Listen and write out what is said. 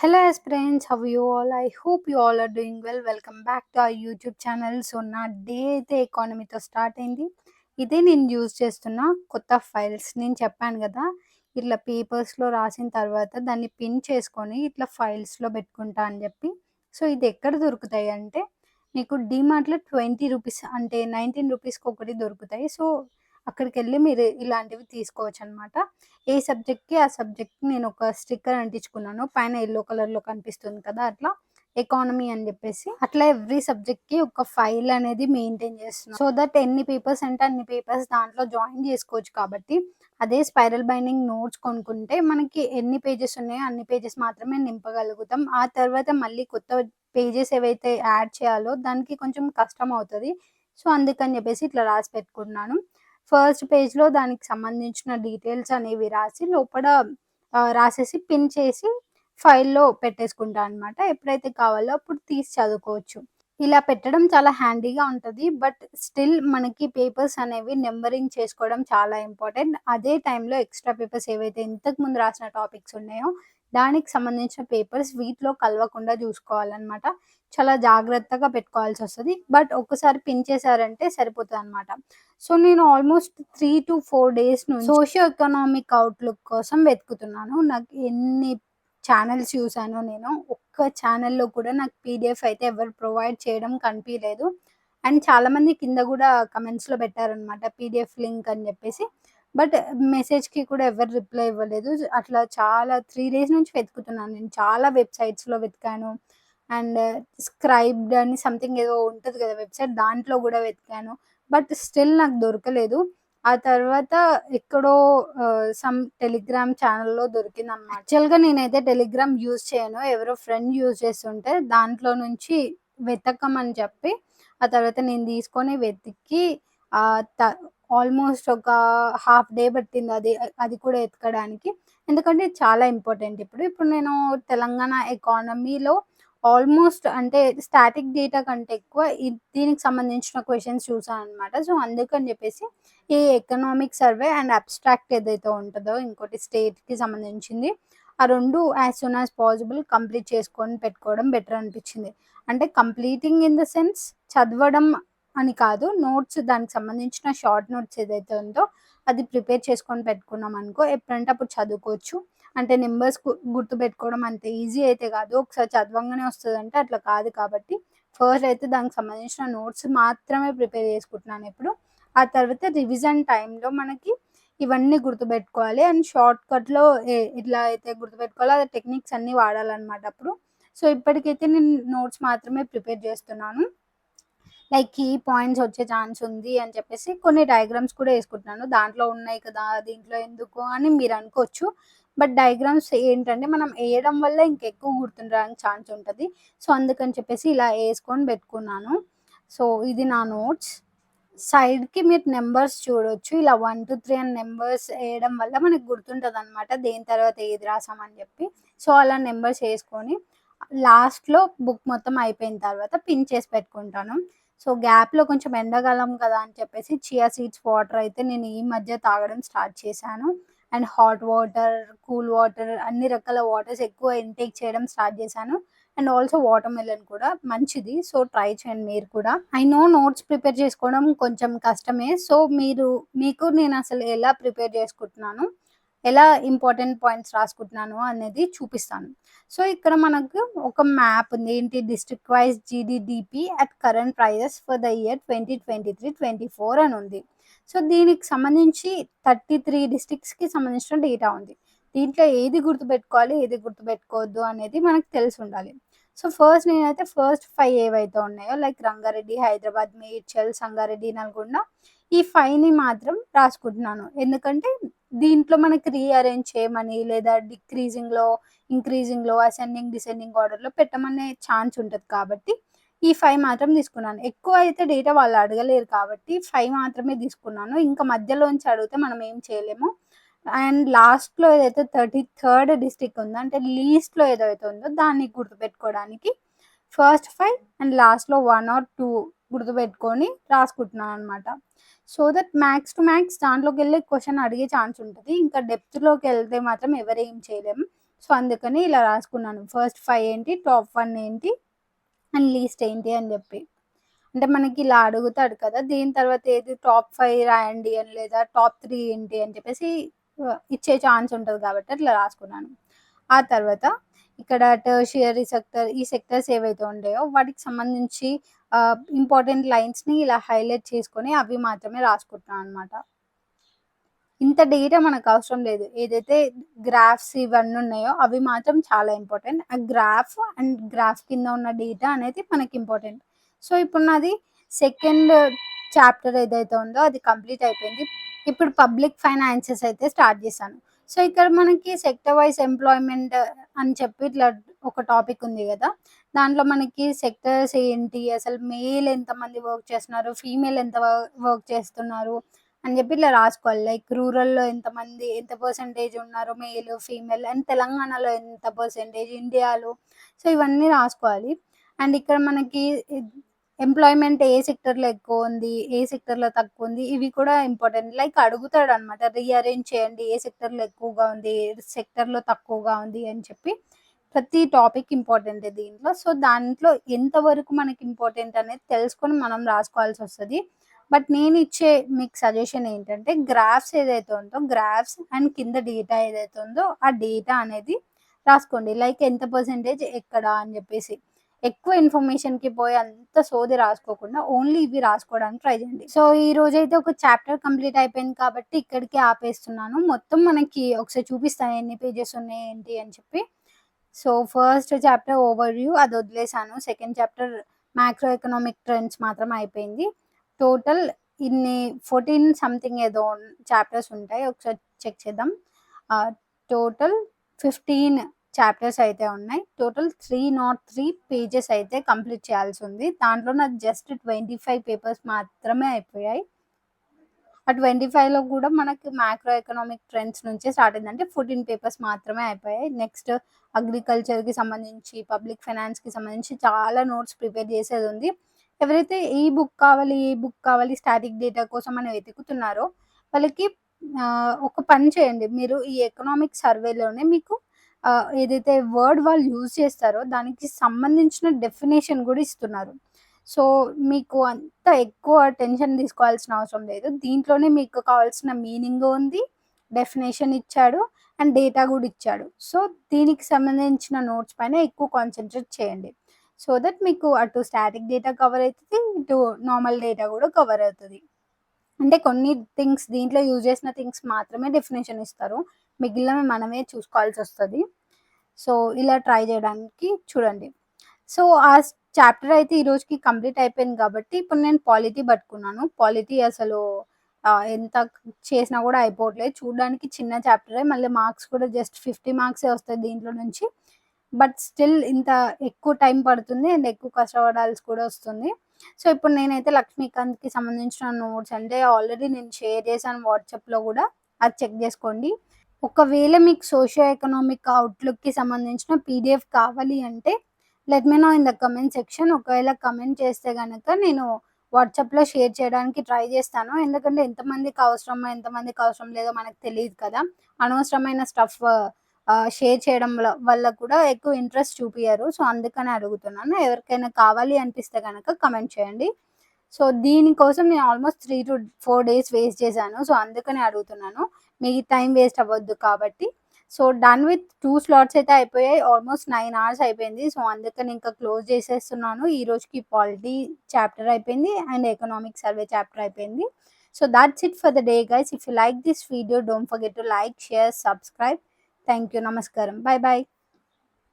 Hello yes friends are you all I hope you all doing well welcome back to to YouTube channel. So నా day అయితే ఎకానమీతో start అయింది. ఇదే నేను use చేస్తున్న కొత్త ఫైల్స్. నేను చెప్పాను కదా! ఇట్లా పేపర్స్‌లో రాసిన తర్వాత దాన్ని పిన్ చేసుకొని ఇట్లా ఫైల్స్‌లో పెట్టుకుంటా అని చెప్పి. సో ఇది ఎక్కడ దొరుకుతాయి అంటే మీకు డీమార్ట్‌లో 20 రూపీస్ అంటే 19 రూపీస్‌కి ఒకటి దొరుకుతాయి. సో అక్కడికెళ్ళి మీరు ఇలాంటివి తీసుకోవచ్చు అనమాట ఏ సబ్జెక్ట్‌కి ఆ సబ్జెక్ట్‌కి నేను ఒక స్టిక్కర్ అంటించుకున్నాను. పైన ఎల్లో కలర్‌లో కనిపిస్తుంది కదా! అట్లా ఎకానమీ అని చెప్పేసి. అట్లా ఎవ్రీ సబ్జెక్ట్‌కి ఒక ఫైల్ అనేది మెయింటైన్ చేస్తున్నాను సో దట్ ఎన్ని పేపర్స్ అంటే అన్ని పేపర్స్ దాంట్లో జాయిన్ చేసుకోవచ్చు కాబట్టి అదే స్పైరల్ బైండింగ్ నోట్స్ కొనుక్కుంటే మనకి ఎన్ని పేజెస్ ఉన్నాయో అన్ని పేజెస్ మాత్రమే నింపగలుగుతాం. ఆ తర్వాత మళ్ళీ కొత్త పేజెస్ ఏవైతే యాడ్ చేయాలో దానికి కొంచెం కష్టం అవుతుంది సో అందుకని చెప్పేసి ఇట్లా రాసి పెట్టుకుంటున్నాను. ఫస్ట్ పేజ్‌లో దానికి సంబంధించిన డీటెయిల్స్ అనేవి రాసి లోపల రాసేసి పిన్ చేసి ఫైల్‌లో పెట్టేసుకుంటా అనమాట. ఎప్పుడైతే కావాలో అప్పుడు తీసి చదువుకోవచ్చు. ఇలా పెట్టడం చాలా హ్యాండీగా ఉంటది. బట్ స్టిల్ మనకి పేపర్స్ అనేవి నెంబరింగ్ చేసుకోవడం చాలా ఇంపార్టెంట్. అదే టైంలో ఎక్స్‌ట్రా పేపర్స్ ఏవైతే ఇంతకు ముందు రాసిన టాపిక్స్ ఉన్నాయో దానికి సంబంధించిన పేపర్స్ వీటిలో కలవకుండా చూసుకోవాలన్నమాట చాలా జాగ్రత్తగా పెట్టుకోవాల్సి వస్తుంది బట్ ఒక్కసారి పిన్ చేశారంటే సరిపోతదనమాట. సో నేను ఆల్మోస్ట్ 3-4 డేస్ నుంచి సోషియో ఎకనామిక్ అవుట్‌లుక్ కోసం వెతుకుతున్నాను. నాకు ఎన్ని ఛానల్స్ చూసానో నేను. ఒక్క ఛానెల్‌లో కూడా నాకు పీడీఎఫ్ అయితే ఎవరు ప్రొవైడ్ చేయడం కనిపించలేదు అండ్ చాలామంది కింద కూడా కమెంట్స్‌లో పెట్టారనమాట పీడీఎఫ్ లింక్ అని చెప్పేసి. బట్ మెసేజ్‌కి కూడా ఎవరు రిప్లై ఇవ్వలేదు. అట్లా చాలా త్రీ డేస్ నుంచి వెతుకుతున్నాను నేను. చాలా వెబ్‌సైట్స్‌లో వెతికాను. అండ్ స్క్రైబ్డ్ అని సంథింగ్ ఏదో ఉంటుంది కదా వెబ్‌సైట్ దాంట్లో కూడా వెతికాను. బట్ స్టిల్ నాకు దొరకలేదు. ఆ తర్వాత ఎక్కడో సమ్ టెలిగ్రామ్ ఛానెల్‌లో దొరికిందనమాట. యాక్చువల్‌గా నేనైతే టెలిగ్రామ్ యూజ్ చేయను. ఎవరో ఫ్రెండ్ యూజ్ చేస్తుంటే దాంట్లో నుంచి వెతకమని చెప్పి ఆ తర్వాత నేను తీసుకొని వెతికి ఆల్మోస్ట్ ఒక హాఫ్ డే పట్టింది అది అది కూడా ఎతకడానికి. ఎందుకంటే చాలా ఇంపార్టెంట్ ఇప్పుడు. ఇప్పుడు నేను తెలంగాణ ఎకానమీలో ఆల్మోస్ట్ అంటే స్టాటిక్ డేటా కంటే ఎక్కువ దీనికి సంబంధించిన క్వశ్చన్స్ చూసాను అనమాట సో అందుకని చెప్పేసి ఈ ఎకనామిక్ సర్వే అండ్ అబ్స్ట్రాక్ట్ ఏదైతే ఉంటుందో ఇంకోటి స్టేట్‌కి సంబంధించింది. ఆ రెండు as soon as possible complete చేసుకొని పెట్టుకోవడం బెటర్ అనిపించింది. అంటే కంప్లీటింగ్ ఇన్ ద సెన్స్ చదవడం అని కాదు. నోట్స్ దానికి సంబంధించిన షార్ట్ నోట్స్ ఏదైతే ఉందో అది ప్రిపేర్ చేసుకొని పెట్టుకున్నాం అనుకో ఎప్పుడంటే అప్పుడు చదువుకోవచ్చు. అంటే నెంబర్స్ గుర్తు గుర్తుపెట్టుకోవడం అంత ఈజీ అయితే కాదు. ఒకసారి చదవంగానే వస్తుందంటే అట్లా కాదు కాబట్టి ఫస్ట్ అయితే దానికి సంబంధించిన నోట్స్ మాత్రమే ప్రిపేర్ చేసుకుంటున్నాను ఇప్పుడు. ఆ తర్వాత రివిజన్ టైంలో మనకి ఇవన్నీ గుర్తుపెట్టుకోవాలి. అండ్ షార్ట్‌కట్‌లో కట్లో ఎట్లా అయితే గుర్తుపెట్టుకోవాలో ఆ టెక్నిక్స్ అన్నీ వాడాలన్నమాట అప్పుడు. సో ఇప్పటికైతే నేను నోట్స్ మాత్రమే ప్రిపేర్ చేస్తున్నాను. లైక్ కీ పాయింట్స్ వచ్చే ఛాన్స్ ఉంది అని చెప్పేసి కొన్ని డయాగ్రామ్స్ కూడా వేసుకుంటున్నాను దాంట్లో ఉన్నాయి కదా! దీంట్లో ఎందుకు అని మీరు అనుకోవచ్చు. బట్ డయాగ్రామ్స్ ఏంటంటే మనం వేయడం వల్ల ఇంకెక్కువ గుర్తుండడానికి ఛాన్స్ ఉంటుంది సో అందుకని చెప్పేసి ఇలా వేసుకొని పెట్టుకున్నాను. సో ఇది నా నోట్స్. సైడ్‌కి మీరు నెంబర్స్ చూడొచ్చు. ఇలా 1-3 అని నెంబర్స్ వేయడం వల్ల మనకు అనమాట దేని తర్వాత ఏది రాసామని చెప్పి. సో అలా నెంబర్స్ వేసుకొని లాస్ట్‌లో బుక్ మొత్తం అయిపోయిన తర్వాత పిన్ చేసి పెట్టుకుంటాను. సో గ్యాప్‌లో కొంచెం ఎండాకాలం కదా అని చెప్పేసి చియా సీడ్స్ వాటర్ అయితే నేను ఈ మధ్య తాగడం స్టార్ట్ చేశాను. And hot water, cool water అన్ని రకాల వాటర్స్ ఎక్కువ ఇంటేక్ చేయడం స్టార్ట్ చేశాను. అండ్ ఆల్సో వాటర్ మెలన్ కూడా మంచిది. సో ట్రై చేయండి మీరు కూడా. ఐ నో నోట్స్ ప్రిపేర్ చేసుకోవడం కొంచెం కష్టమే. సో మీరు మీకు నేను అసలు ఎలా ప్రిపేర్ చేసుకుంటున్నాను, ఎలా ఇంపార్టెంట్ పాయింట్స్ రాసుకుంటున్నాను అనేది చూపిస్తాను. సో ఇక్కడ మనకు ఒక మ్యాప్ ఉంది. ఏంటి district wise GDDP at current prices for the year 2023-24 అని ఉంది. సో దీనికి సంబంధించి 33 డిస్ట్రిక్ట్స్‌కి సంబంధించిన డేటా ఉంది. దీంట్లో ఏది గుర్తుపెట్టుకోవాలి, ఏది గుర్తుపెట్టుకోవద్దు అనేది మనకు తెలిసి ఉండాలి సో ఫస్ట్ నేనైతే ఫస్ట్ ఫైవ్ ఏవైతే ఉన్నాయో లైక్ రంగారెడ్డి, హైదరాబాద్, మేడ్చల్, సంగారెడ్డి, నల్గొండ ఈ ఫైవ్ని మాత్రం రాసుకుంటున్నాను. ఎందుకంటే దీంట్లో మనకి రీఅరేంజ్ చేయమని లేదా డిక్రీజింగ్‌లో, ఇంక్రీజింగ్‌లో, అసెండింగ్, డిసెండింగ్ ఆర్డర్‌లో పెట్టమనే ఛాన్స్ ఉంటుంది కాబట్టి ఈ ఫైవ్ మాత్రం తీసుకున్నాను. ఎక్కువ అయితే డేటా వాళ్ళు అడగలేరు కాబట్టి ఫైవ్ మాత్రమే తీసుకున్నాను. ఇంకా మధ్యలోంచి అడిగితే మనం ఏం చేయలేము. అండ్ లాస్ట్‌లో ఏదైతే 33ర్డ్ డిస్ట్రిక్ట్ ఉందో అంటే లీస్ట్‌లో ఏదైతే ఉందో దాన్ని గుర్తుపెట్టుకోవడానికి ఫస్ట్ ఫైవ్ అండ్ లాస్ట్‌లో వన్ ఆర్ టూ గుర్తుపెట్టుకొని రాసుకుంటున్నాను అనమాట so that max to max దాంట్లోకెళ్ళి question అడిగే ఛాన్స్ ఉంటుంది. ఇంకా డెప్త్లోకి వెళ్తే మాత్రం ఎవరేం చేయలేము. సో అందుకని ఇలా రాసుకున్నాను. ఫస్ట్ ఫైవ్ ఏంటి? టాప్ వన్ ఏంటి? అండ్ లీస్ట్ ఏంటి? అని చెప్పి. అంటే మనకి ఇలా అడుగుతాడు కదా. దీని తర్వాత ఏది టాప్ ఫైవ్ రాయండి అని లేదా టాప్ త్రీ ఏంటి అని చెప్పేసి ఇచ్చే ఛాన్స్ ఉంటుంది కాబట్టి అట్లా రాసుకున్నాను. ఆ తర్వాత ఇక్కడ టర్షియరీ సెక్టర్ ఈ సెక్టర్స్ ఏవైతే ఉంటాయో వాటికి సంబంధించి ఇంపార్టెంట్ లైన్స్ని ఇలా హైలైట్ చేసుకొని అవి మాత్రమే రాసుకుంటున్నాను అనమాట ఇంత డేటా మనకు అవసరం లేదు. ఏదైతే గ్రాఫ్స్ ఇవన్నీ ఉన్నాయో అవి మాత్రం చాలా ఇంపార్టెంట్ ఆ గ్రాఫ్ అండ్ గ్రాఫ్ కింద ఉన్న డేటా అనేది మనకి ఇంపార్టెంట్ సో ఇప్పుడు నాది సెకండ్ చాప్టర్ ఏదైతే ఉందో అది కంప్లీట్ అయిపోయింది. ఇప్పుడు పబ్లిక్ ఫైనాన్సెస్ అయితే స్టార్ట్ చేశాను. సో ఇక్కడ మనకి సెక్టర్ వైజ్ ఎంప్లాయ్మెంట్ అని చెప్పి ఇట్లా ఒక టాపిక్ ఉంది కదా. దాంట్లో మనకి సెక్టర్స్ ఏంటి? అసలు మేల్ ఎంతమంది వర్క్ చేస్తున్నారు? ఫీమేల్ ఎంత వర్క్ చేస్తున్నారు? అని చెప్పి ఇట్లా రాసుకోవాలి. లైక్ రూరల్లో ఎంతమంది ఎంత పర్సంటేజ్ ఉన్నారు? మేల్ ఫీమేల్ అండ్ తెలంగాణలో ఎంత పర్సంటేజ్ ఇండియాలో. సో ఇవన్నీ రాసుకోవాలి. అండ్ ఇక్కడ మనకి ఎంప్లాయ్మెంట్ ఏ సెక్టర్లో ఎక్కువ ఉంది ఏ సెక్టర్లో తక్కువ ఉంది ఇవి కూడా ఇంపార్టెంట్ లైక్ అడుగుతాడు అనమాట రీఅరేంజ్ చేయండి ఏ సెక్టర్లో ఎక్కువగా ఉంది ఏ సెక్టర్లో తక్కువగా ఉంది అని చెప్పి. ప్రతి టాపిక్ ఇంపార్టెంట్ దీంట్లో. సో దాంట్లో ఎంతవరకు మనకి ఇంపార్టెంట్ అనేది తెలుసుకొని మనం రాసుకోవాల్సి వస్తుంది. బట్ నేను ఇచ్చే మీకు సజెషన్ ఏంటంటే గ్రాఫ్స్ ఏదైతే ఉందో గ్రాఫ్స్ అండ్ కింద డేటా ఏదైతే ఉందో ఆ డేటా అనేది రాసుకోండి. లైక్ ఎంత పర్సెంటేజ్ ఎక్కడ అని చెప్పేసి. ఎక్కువ ఇన్ఫర్మేషన్కి పోయి అంత సోది రాసుకోకుండా ఓన్లీ ఇవి రాసుకోవడానికి ట్రై చేయండి. సో ఈ రోజు అయితే ఒక చాప్టర్ కంప్లీట్ అయిపోయింది కాబట్టి ఇక్కడికి ఆపేస్తున్నాను. మొత్తం మనకి ఒకసారి చూపిస్తాను ఎన్ని పేజెస్ ఉన్నాయి ఏంటి అని చెప్పి. So first chapter overview అది వదిలేసాను second chapter macro economic trends మాత్రం అయిపోయింది. టోటల్ ఇన్ని ఫోర్టీన్ సంథింగ్ ఏదో చాప్టర్స్ ఉంటాయి. ఒకసారి చెక్ చేద్దాం. Uh, టోటల్ ఫిఫ్టీన్ చాప్టర్స్ అయితే ఉన్నాయి. Total three not three pages అయితే కంప్లీట్ చేయాల్సి ఉంది. దాంట్లో నాకు జస్ట్ ట్వంటీ ఫైవ్ పేపర్స్ మాత్రమే అయిపోయాయి. ఆ ట్వంటీ ఫైవ్లో కూడా మనకి మ్యాక్రో ఎకనామిక్ ట్రెండ్స్ నుంచే స్టార్ట్ అయింది. అంటే ఫోర్టీన్ పేపర్స్ మాత్రమే అయిపోయాయి. నెక్స్ట్ అగ్రికల్చర్కి సంబంధించి పబ్లిక్ ఫైనాన్స్కి సంబంధించి చాలా నోట్స్ ప్రిపేర్ చేసేది ఉంది. ఎవరైతే ఈ బుక్ కావాలి ఈ బుక్ కావాలి స్టాటిక్ డేటా కోసం అని వెతుకుతున్నారో వాళ్ళకి ఒక పని చేయండి. మీరు ఈ ఎకనామిక్ సర్వేలోనే మీకు ఏదైతే వర్డ్ వాళ్ళు యూజ్ చేస్తారో దానికి సంబంధించిన డెఫినేషన్ కూడా ఇస్తున్నారు. సో మీకు అంత ఎక్కువ టెన్షన్ తీసుకోవాల్సిన అవసరం లేదు. దీంట్లోనే మీకు కావాల్సిన మీనింగ్ ఉంది డెఫినేషన్ ఇచ్చాడు అండ్ డేటా కూడా ఇచ్చాడు. సో దీనికి సంబంధించిన నోట్స్ పైన ఎక్కువ కాన్సన్ట్రేట్ చేయండి. సో దట్ మీకు అటు స్టాటిక్ డేటా కవర్ అవుతుంది ఇటు నార్మల్ డేటా కూడా కవర్ అవుతుంది. అంటే కొన్ని థింగ్స్ దీంట్లో యూజ్ చేసిన థింగ్స్ మాత్రమే డెఫినేషన్ ఇస్తారు. మిగిలినవి మనమే చూసుకోవాల్సి వస్తుంది. సో ఇలా ట్రై చేయడానికి చూడండి. సో ఆ చాప్టర్ అయితే ఈ రోజుకి కంప్లీట్ అయిపోయింది కాబట్టి ఇప్పుడు నేను పాలిటీ పట్టుకున్నాను. పాలిటీ అసలు ఎంత చేసినా కూడా అయిపోవట్లేదు. చూడడానికి చిన్న చాప్టరే. మళ్ళీ మార్క్స్ కూడా జస్ట్ ఫిఫ్టీ మార్క్సే వస్తాయి దీంట్లో నుంచి. బట్ స్టిల్ ఇంత ఎక్కువ టైం పడుతుంది అండ్ ఎక్కువ కష్టపడాల్సి కూడా వస్తుంది. సో ఇప్పుడు నేనైతే లక్ష్మీకాంత్కి సంబంధించిన నోట్స్ అంటే ఆల్రెడీ నేను షేర్ చేశాను వాట్సాప్లో కూడా. అది చెక్ చేసుకోండి. ఒకవేళ మీకు సోషియో ఎకనామిక్ అవుట్లుక్కి సంబంధించిన పీడిఎఫ్ కావాలి అంటే let me know in the comment section. ఒకవేళ కమెంట్ చేస్తే కనుక నేను వాట్సాప్లో షేర్ చేయడానికి ట్రై చేస్తాను. ఎందుకంటే ఎంతమందికి అవసరమో ఎంతమందికి అవసరం లేదో మనకు తెలియదు కదా. అనవసరమైన స్టఫ్ షేర్ చేయడం వల్ల కూడా ఎక్కువ ఇంట్రెస్ట్ చూపించారు సో అందుకని అడుగుతున్నాను. ఎవరికైనా కావాలి అనిపిస్తే కనుక కమెంట్ చేయండి. సో దీనికోసం నేను almost three to four days waste చేశాను. సో అందుకని అడుగుతున్నాను. మీ టైం వేస్ట్ అవ్వద్దు కాబట్టి. So done with two slots అయితే అయిపోయాయి. ఆల్మోస్ట్ నైన్ అవర్స్ అయిపోయింది. సో అందుకని ఇంకా క్లోజ్ చేసేస్తున్నాను. ఈ రోజుకి పాలిటీ చాప్టర్ అయిపోయింది అండ్ ఎకనామిక్ సర్వే చాప్టర్ అయిపోయింది. So that's it for the day guys if you like this video don't forget to like share subscribe thank you. నమస్కారం. Bye bye.